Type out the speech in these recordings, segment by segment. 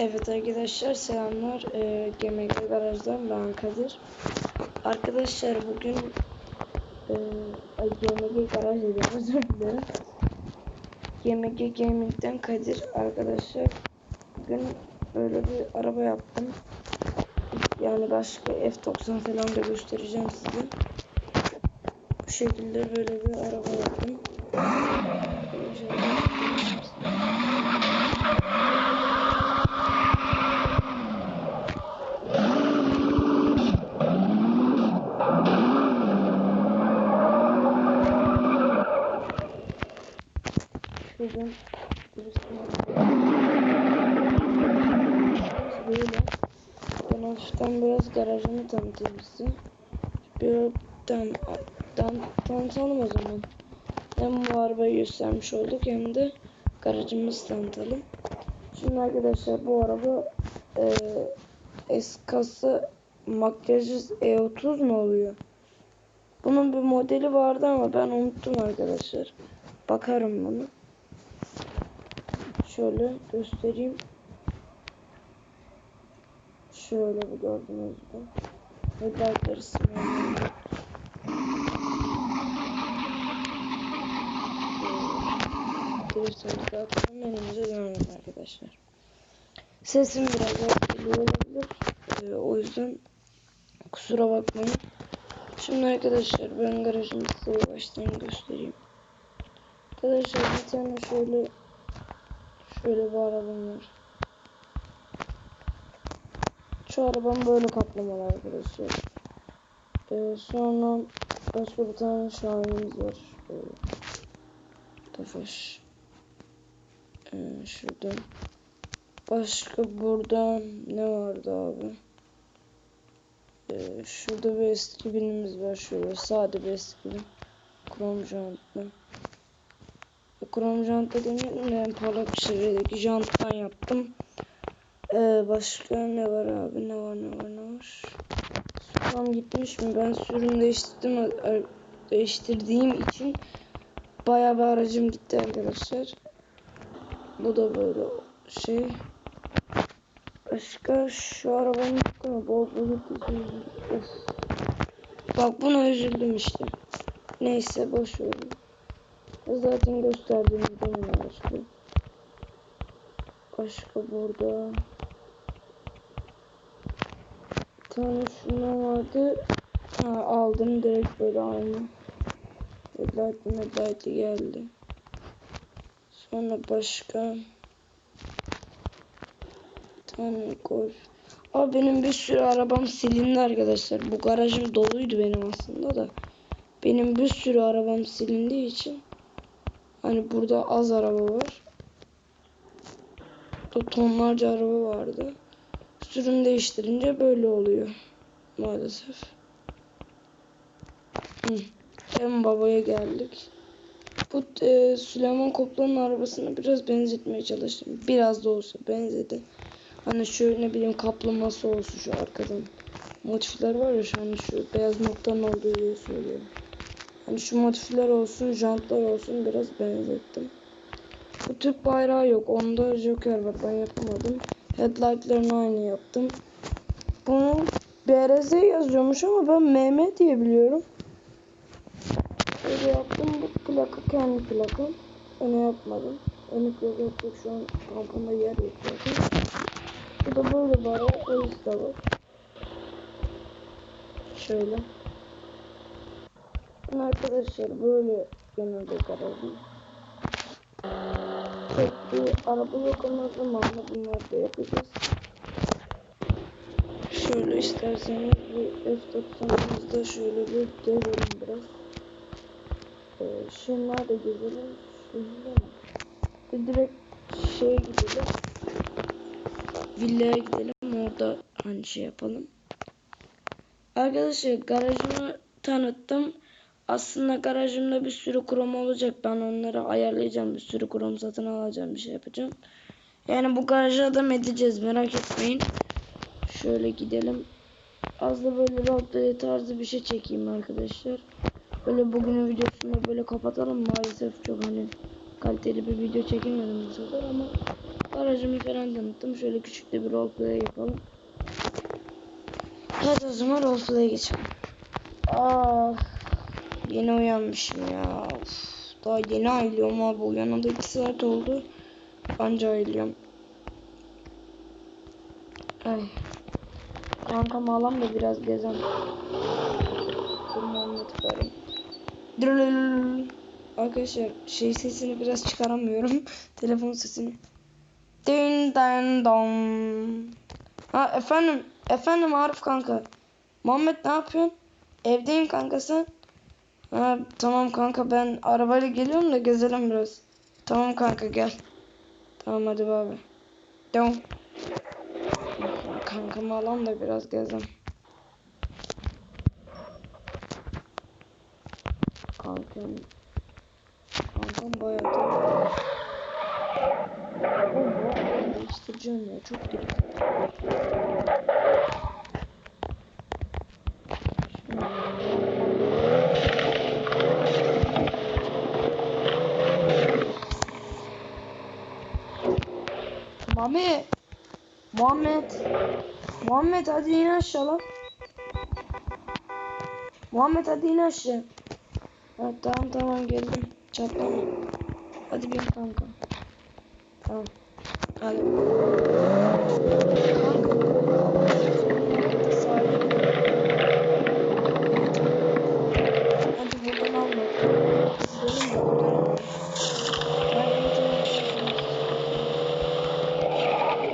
Evet arkadaşlar selamlar. Ee, GMG Garaj'dan ben Kadir. Arkadaşlar bugün e, GMG Garaj dedim özür dilerim. GMG Gaming'den Kadir arkadaşlar. Bugün böyle bir araba yaptım. Yani başka F90 falan da göstereceğim size. Bu şekilde böyle bir araba yaptım. Şuradan böyle. Ben tanıtayım size. Bir tam, tam tanıtalım o zaman. Hem bu arabayı göstermiş olduk hem de garajımızı tanıtalım. Şimdi arkadaşlar bu araba e, eskası makyajı E30 mu oluyor? Bunun bir modeli vardı ama ben unuttum arkadaşlar. Bakarım bunu. Şöyle göstereyim. Şöyle bir gördüğünüz gibi. Headlightları sınırlı. Gelirseniz de atalım. Önümüze dönelim arkadaşlar. Sesim biraz etkili olabilir. Ee, o yüzden kusura bakmayın. Şimdi arkadaşlar ben garajımı size baştan göstereyim. Arkadaşlar bir tane şöyle şöyle bir arabam var. Şu arabam böyle kaplamalı arkadaşlar. Ee, sonra başka bir tane şahinimiz var. Şöyle. Tofaş. Ee, şurada. Başka buradan ne vardı abi? Ee, şurada bir eski binimiz var şöyle sade bir eski bin. Krom jantlı. Krom jant dediğim en parlak seviyedeki janttan yaptım. Ee, başka ne var abi ne var ne var ne var. Sürüm gitmiş mi? Ben sürüm değiştirdim değiştirdiğim için bayağı bir aracım gitti arkadaşlar. Bu da böyle şey. Başka şu arabanın bol bol Bak buna üzüldüm işte. Neyse boş verin. Zaten gösterdiğim demin araçlı. Başka burada. Şundan vardı. Ha, aldım direkt böyle aynı. Headlight'ı headlight'ı geldi. Sonra başka tane golf. Abi benim bir sürü arabam silindi arkadaşlar. Bu garajım doluydu benim aslında da. Benim bir sürü arabam silindiği için hani burada az araba var. Burada tonlarca araba vardı. Sürüm değiştirince böyle oluyor. Maalesef. Hı. En babaya geldik. Bu e, Süleyman Koplan'ın arabasını biraz benzetmeye çalıştım. Biraz da olsa benzedi. Hani şu ne bileyim kaplaması olsun şu arkadan. Motifler var ya şu an şu beyaz noktanın olduğu diye söylüyorum. Hani şu motifler olsun, jantlar olsun biraz benzettim. Bu tip bayrağı yok. Onda Joker var. Ben yapamadım. Headlight'larını aynı yaptım. Bunu BRZ yazıyormuş ama ben MM diye biliyorum. Böyle yaptım. Bu plaka kendi plakam. Onu yapmadım. Onu plaka. Şu an kamponda yer yok zaten. Bu da böyle var. Polis de var. Şöyle. Arkadaşlar böyle genelde garajım. Bir araba ama zamanla bunları da yapacağız. Şöyle isterseniz bir F90'ımızda şöyle bir deneyelim biraz. Ee, şunlar da gezelim. Şunlar direkt şeye gidelim. Villaya gidelim. Orada hani şey yapalım. Arkadaşlar garajımı tanıttım. Aslında garajımda bir sürü krom olacak. Ben onları ayarlayacağım. Bir sürü krom satın alacağım. Bir şey yapacağım. Yani bu garaja adam edeceğiz. Merak etmeyin. Şöyle gidelim. Az da böyle roleplay tarzı bir şey çekeyim arkadaşlar. Böyle bugünün videosunu böyle kapatalım. Maalesef çok hani kaliteli bir video çekemedim bu sefer ama Aracımı falan tanıttım. Şöyle küçük de bir roleplay yapalım. Hadi o zaman roleplay'e geçelim. Ah, yeni uyanmışım ya. Of, daha yeni ayılıyorum abi. Uyanalı 2 saat oldu. Anca ayılıyorum. Ay. Kankam ağlam da biraz gezem. Dur Muhammed. Dırırırırır. Arkadaşlar şey sesini biraz çıkaramıyorum. Telefon sesini. Din dan dong. Ha efendim. Efendim Arif kanka. Muhammed ne yapıyorsun? Evdeyim kanka sen. Ha tamam kanka ben arabayla geliyorum da gezelim biraz. Tamam kanka gel. Tamam hadi bay bay. Tamam. Kankam alan da biraz gezem. Kankam. Kankam bayağı da. Değiştireceğim ya. Çok deli. Mami. Muhammed. Muhammed hadi in aşağı lan. Muhammed hadi in aşağı. Ha, tamam tamam geldim. Çatlama. Hadi bin kanka. Tamam. Hadi. Kanka. Sahile gidelim. Hadi buradan alma. Gidelim de buradan alma. Ben eğitim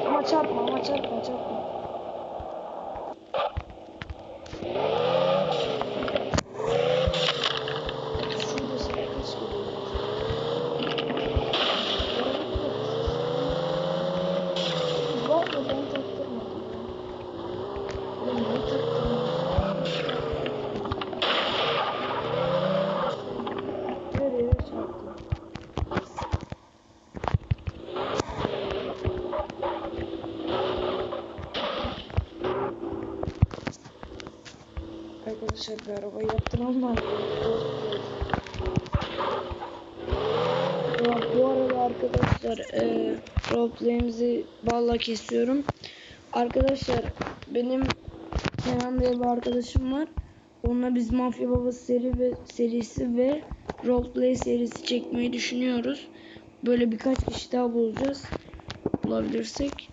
Ama çarpma ama çarpma çarpma. Şurada sana kaç geliyor? Var da ben taktırmadım. Oğlum niye taktırmadın? Nereye çarptın? Bir araba yaptıran var. Ya bu arada arkadaşlar e, roleplay'imizi balla kesiyorum. Arkadaşlar benim Kenan diye bir arkadaşım var. Onunla biz Mafya Babası seri ve serisi ve roleplay serisi çekmeyi düşünüyoruz. Böyle birkaç kişi daha bulacağız. Bulabilirsek.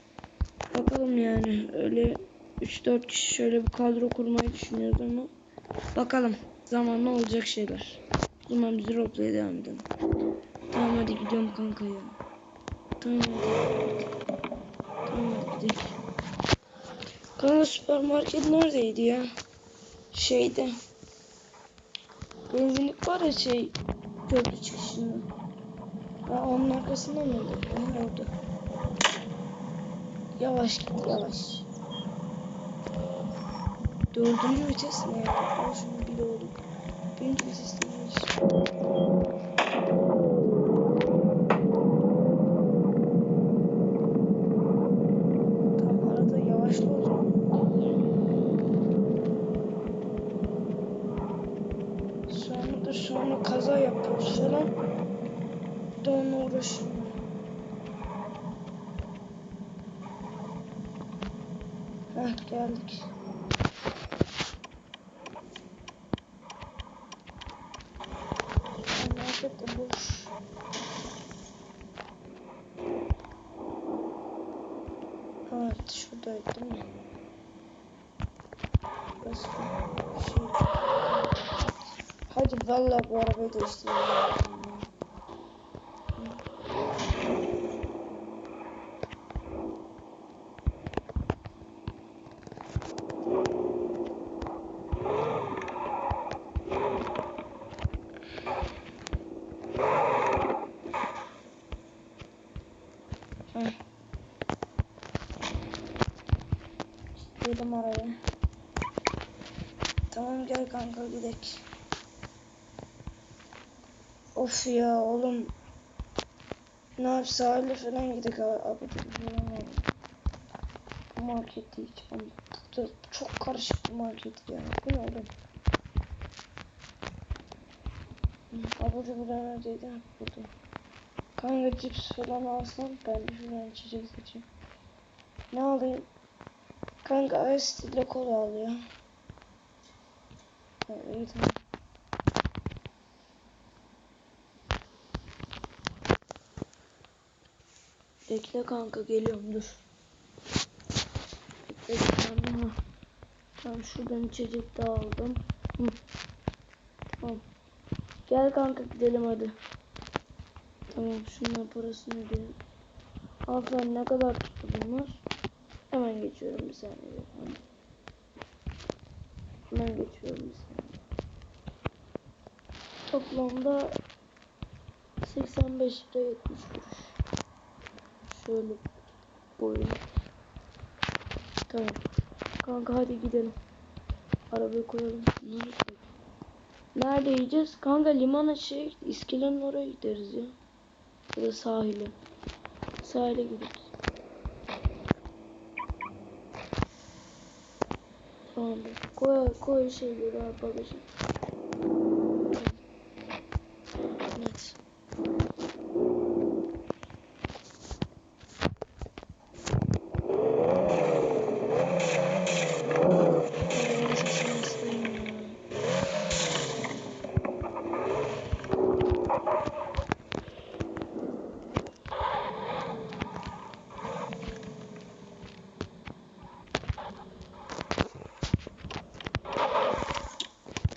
Bakalım yani öyle 3-4 kişi şöyle bir kadro kurmayı düşünüyoruz ama bakalım zamanla olacak şeyler. O zaman biz roleplay'e devam edelim. Tamam hadi gidiyorum kanka ya. Tamam hadi. Tamam hadi gidelim. Kanka süpermarket neredeydi ya? Şeyde. Benzinlik var ya şey köprü çıkışında. Ha onun arkasında mıydı? Ha orada. Yavaş git yavaş. Dördüncü vites ne ya? Al şunu bir de oğlum. Birinci vites değil. Tam arada yavaşla o zaman. Sonra da sonra kaza yapıyoruz falan. Bir de onunla uğraşıyorum. Heh geldik. Market de boş. Evet şuradaydı değil mi? Burası bir şey. Hadi vallahi bu arabayı değiştirelim. Dedim araya. Tamam gel kanka gidelim. Of ya oğlum. Ne yap sahile falan gidelim abi. Bu markette hiç çok karışık bir market ya. Bu ne oğlum? Abucu burada neredeydi? Burada. Kanka cips falan alsam ben de şuradan içecek seçeyim. Ne alayım? Kanka ice ile kola al ya. Ha, iyi tamam. Bekle kanka geliyorum dur. Bekle tamam. Tamam şuradan içecek de aldım. Hı. Tamam. Gel kanka gidelim hadi. Tamam şundan parasını ödeyelim. Hanımefendi ne kadar tuttu bunlar? Geçiyorum bir saniye. Hemen geçiyorum bir saniye. Toplamda 85 lira 70 kuruş. Şöyle boyun. Tamam. Kanka hadi gidelim. Arabaya koyalım. Nerede yiyeceğiz? Kanka limana şey iskelenin oraya gideriz ya. Ya da sahile. Sahile gideriz. Koy, şeyleri abi bagajı. Evet. Arabanın sesini hastayım ya.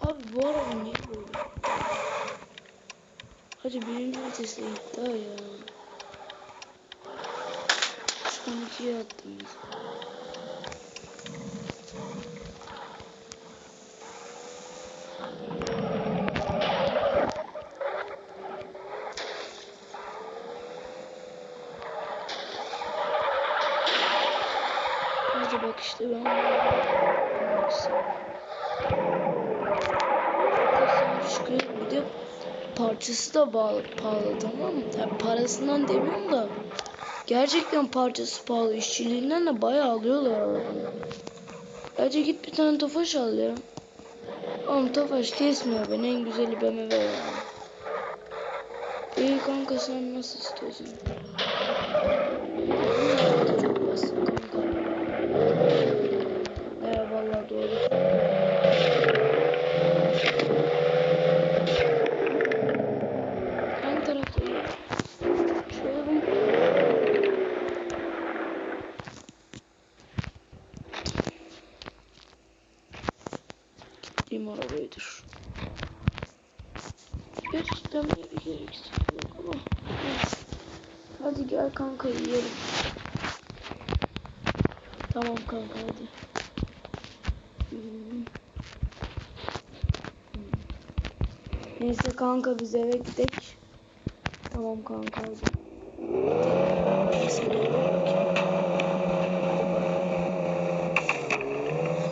Abi bu araba niye böyle? Hadi birinci vitese gitti ha ya. Şu an ikiye attım mesela. Hadi bak işte ben bunu istiyorum. Kasaya çıkıyor. Bir de da pahalı, pahalı tamam mı? Yani parasından demiyorum da gerçekten parçası pahalı. İşçiliğinden de bayağı alıyorlar arabanın. Bence git bir tane Tofaş al ya. Oğlum Tofaş kesmiyor beni. En güzeli BMW ya. İyi kanka sen nasıl istiyorsun? Çok basit kanka. Evet vallahi doğru. Hangi tarafta iyi? Şöyle mi? Gittiğim arabaydır. Gereksiz yok ama. Hadi gel kanka yiyelim. Tamam kanka hadi. Neyse kanka biz eve gidelim. Tamam kanka hadi.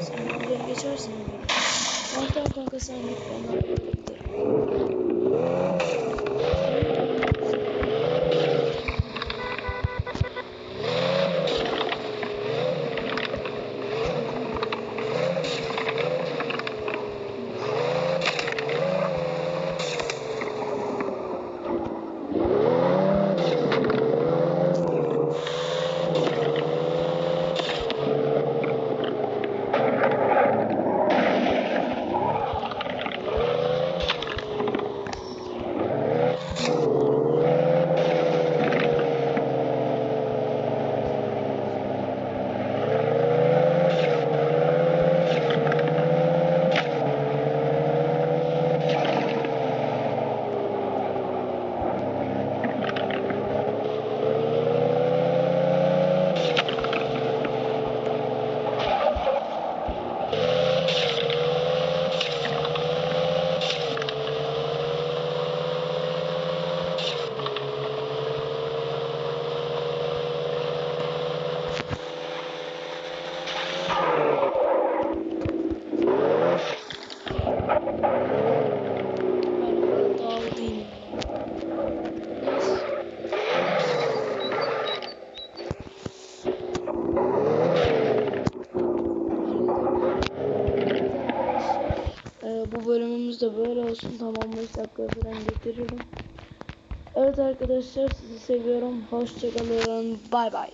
Sen buradan geçersin tamam kanka sen git ben arabayla giderim. Arabada dağıldıyım. Neyse. Ee, bu bölümümüz de böyle olsun. Tamam 5 dakika falan getiririm. Evet arkadaşlar sizi seviyorum. Hoşçakalın. Bay bay.